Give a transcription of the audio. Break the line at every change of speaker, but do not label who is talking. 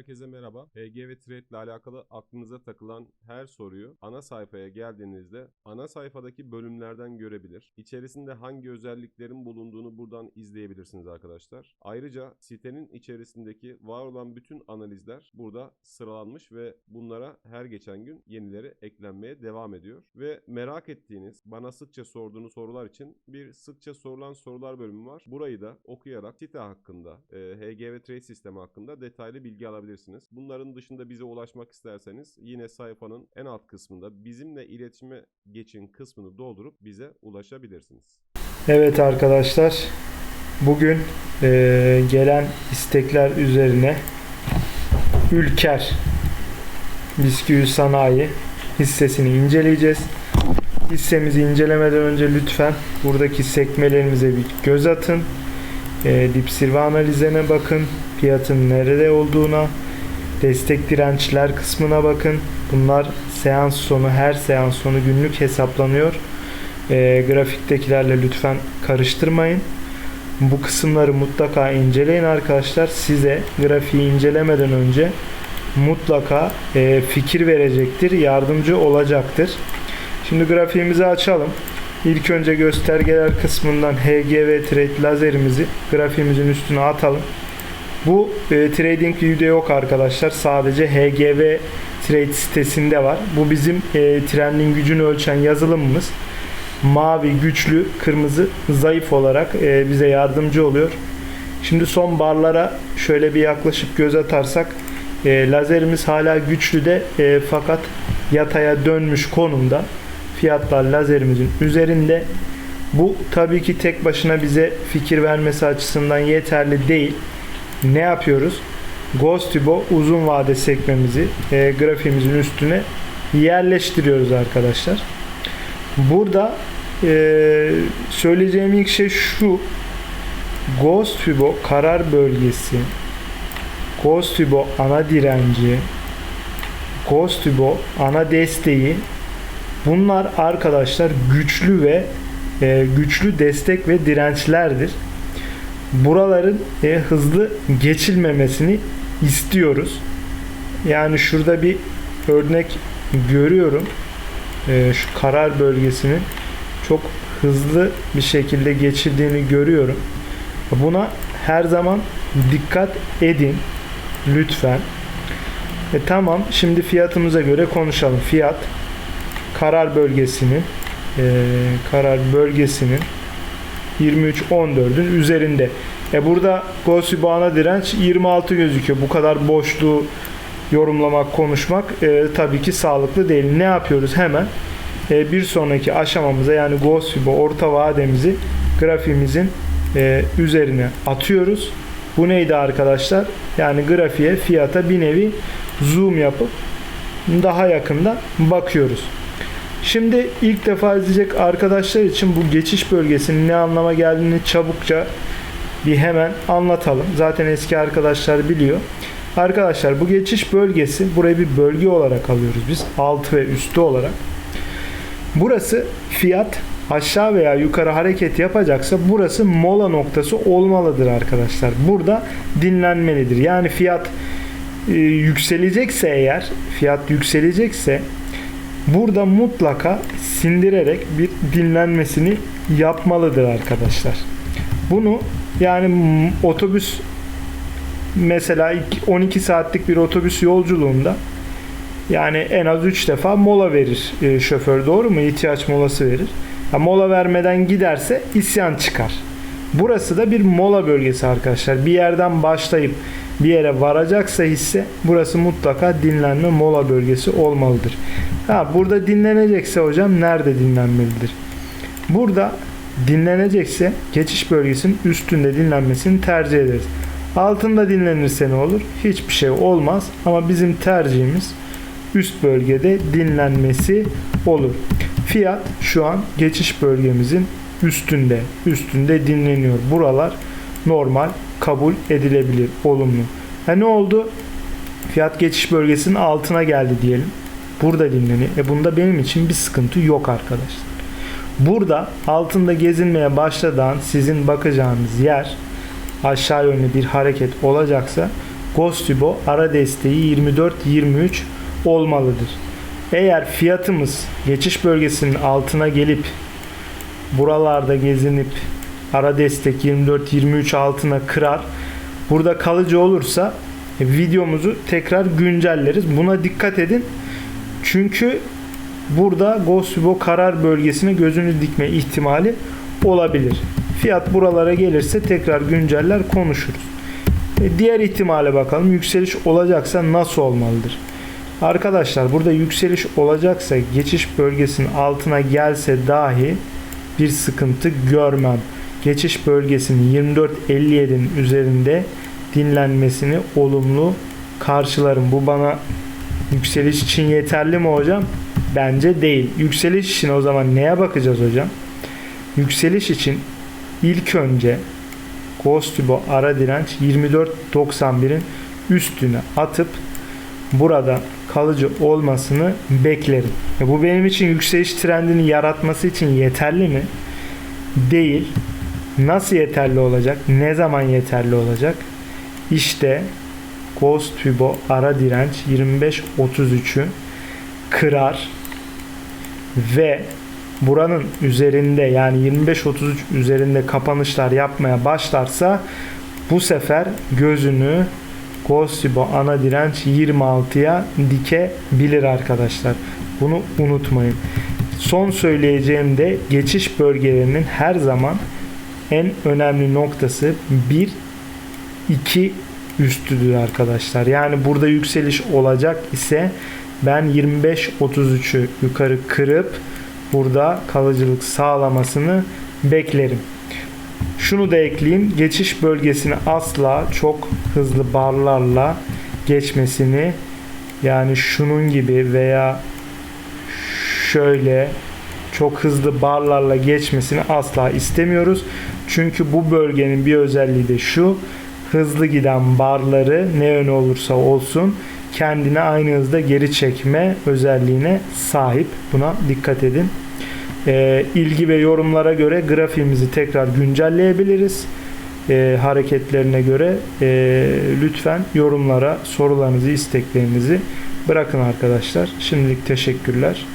Herkese merhaba. HG ve Trade ile alakalı aklınıza takılan her soruyu ana sayfaya geldiğinizde ana sayfadaki bölümlerden görebilir. İçerisinde hangi özelliklerin bulunduğunu buradan izleyebilirsiniz arkadaşlar. Ayrıca sitenin içerisindeki var olan bütün analizler burada sıralanmış ve bunlara her geçen gün yenileri eklenmeye devam ediyor. Ve merak ettiğiniz, bana sıkça sorduğunuz sorular için bir sıkça sorulan sorular bölümü var. Burayı da okuyarak site hakkında, e, HG ve Trade sistemi hakkında detaylı bilgi alabilirsiniz. Bunların dışında bize ulaşmak isterseniz yine sayfanın en alt kısmında bizimle iletişime geçin kısmını doldurup bize ulaşabilirsiniz.
Evet arkadaşlar, bugün eee, gelen istekler üzerine Ülker Bisküvi Sanayi hissesini inceleyeceğiz. Hissemizi incelemeden önce lütfen buradaki sekmelerimize bir göz atın. Eee dip zirve analizine bakın. Fiyatın nerede olduğuna, destek dirençler kısmına bakın. Bunlar seans sonu, her seans sonu günlük hesaplanıyor. E, grafiktekilerle lütfen karıştırmayın. Bu kısımları mutlaka inceleyin arkadaşlar. Size grafiği incelemeden önce mutlaka e, fikir verecektir, yardımcı olacaktır. Şimdi grafiğimizi açalım. İlk önce göstergeler kısmından HGV Trade lazerimizi grafiğimizin üstüne atalım. Bu e, Trading View'de yok arkadaşlar. Sadece HGV Trade sitesinde var. Bu bizim e, trendin gücünü ölçen yazılımımız mavi güçlü, kırmızı zayıf olarak e, bize yardımcı oluyor. Şimdi son barlara şöyle bir yaklaşıp göz atarsak e, lazerimiz hala güçlü de e, fakat yataya dönmüş konumda. Fiyatlar lazerimizin üzerinde. Bu tabii ki tek başına bize fikir vermesi açısından yeterli değil. Ne yapıyoruz? Ghostibo uzun vade sekmemizi e, grafiğimizin üstüne yerleştiriyoruz arkadaşlar. Burada eee, söyleyeceğim ilk şey şu. Ghost Fibo karar bölgesi, Ghost Fibo ana direnci, Ghost Fibo ana desteği bunlar arkadaşlar güçlü ve eee, güçlü destek ve dirençlerdir. Buraların eee, hızlı geçilmemesini istiyoruz. Yani şurada bir örnek görüyorum e, şu karar bölgesinin çok hızlı bir şekilde geçildiğini görüyorum. Buna her zaman dikkat edin lütfen. E, tamam şimdi fiyatımıza göre konuşalım. Fiyat karar bölgesinin e, karar bölgesinin 23.14'ün üzerinde. E burada Gosibana direnç 26 gözüküyor. Bu kadar boşluğu yorumlamak, konuşmak e, tabii ki sağlıklı değil. Ne yapıyoruz? Hemen e, bir sonraki aşamamıza yani Gosfibo orta vademizi grafiğimizin e, üzerine atıyoruz. Bu neydi arkadaşlar? Yani grafiğe, fiyata bir nevi zoom yapıp daha yakından bakıyoruz. Şimdi ilk defa izleyecek arkadaşlar için bu geçiş bölgesinin ne anlama geldiğini çabukça bir hemen anlatalım. Zaten eski arkadaşlar biliyor. Arkadaşlar bu geçiş bölgesi burayı bir bölge olarak alıyoruz biz. Altı ve üstü olarak. Burası fiyat aşağı veya yukarı hareket yapacaksa burası mola noktası olmalıdır arkadaşlar. Burada dinlenmelidir. Yani fiyat e, yükselecekse eğer fiyat yükselecekse burada mutlaka sindirerek bir dinlenmesini yapmalıdır arkadaşlar. Bunu yani otobüs mesela ilk 12 saatlik bir otobüs yolculuğunda yani en az 3 defa mola verir e, şoför doğru mu? İhtiyaç molası verir. Ha, mola vermeden giderse isyan çıkar. Burası da bir mola bölgesi arkadaşlar. Bir yerden başlayıp bir yere varacaksa hisse burası mutlaka dinlenme mola bölgesi olmalıdır. Ha burada dinlenecekse hocam nerede dinlenmelidir? Burada dinlenecekse geçiş bölgesinin üstünde dinlenmesini tercih ederiz. Altında dinlenirse ne olur? Hiçbir şey olmaz ama bizim tercihimiz üst bölgede dinlenmesi olur. Fiyat şu an geçiş bölgemizin üstünde. Üstünde dinleniyor. Buralar normal kabul edilebilir. Olumlu. Ha ne oldu? Fiyat geçiş bölgesinin altına geldi diyelim. Burada dinleniyor. E bunda benim için bir sıkıntı yok arkadaşlar. Burada altında gezinmeye başladan sizin bakacağınız yer aşağı yönlü bir hareket olacaksa Gostibo ara desteği 24-23 olmalıdır. Eğer fiyatımız geçiş bölgesinin altına gelip buralarda gezinip ara destek 24-23 altına kırar. Burada kalıcı olursa e, videomuzu tekrar güncelleriz. Buna dikkat edin. Çünkü burada Gostibo karar bölgesine gözünü dikme ihtimali olabilir. Fiyat buralara gelirse tekrar günceller konuşuruz. E, Diğer ihtimale bakalım. Yükseliş olacaksa nasıl olmalıdır? Arkadaşlar burada yükseliş olacaksa geçiş bölgesinin altına gelse dahi bir sıkıntı görmem. Geçiş bölgesinin 24.57'nin üzerinde dinlenmesini olumlu karşılarım. Bu bana yükseliş için yeterli mi hocam? Bence değil. Yükseliş için o zaman neye bakacağız hocam? Yükseliş için ilk önce Gostibo ara direnç 24.91'in üstüne atıp burada kalıcı olmasını beklerim. E bu benim için yükseliş trendini yaratması için yeterli mi? Değil. Nasıl yeterli olacak? Ne zaman yeterli olacak? İşte Gostibo ara direnç 25.33'ü kırar ve buranın üzerinde yani 25-33 üzerinde kapanışlar yapmaya başlarsa bu sefer gözünü Gostibo ana direnç 26'ya dikebilir arkadaşlar. Bunu unutmayın. Son söyleyeceğim de geçiş bölgelerinin her zaman en önemli noktası 1 2 üstüdür arkadaşlar. Yani burada yükseliş olacak ise ben 25-33'ü yukarı kırıp burada kalıcılık sağlamasını beklerim. Şunu da ekleyeyim. Geçiş bölgesini asla çok hızlı barlarla geçmesini yani şunun gibi veya şöyle çok hızlı barlarla geçmesini asla istemiyoruz. Çünkü bu bölgenin bir özelliği de şu. Hızlı giden barları ne yönü olursa olsun kendine aynı hızda geri çekme özelliğine sahip. Buna dikkat edin. Ee, ilgi ve yorumlara göre grafiğimizi tekrar güncelleyebiliriz. Ee, hareketlerine göre Ee, lütfen yorumlara sorularınızı, isteklerinizi bırakın arkadaşlar. Şimdilik teşekkürler.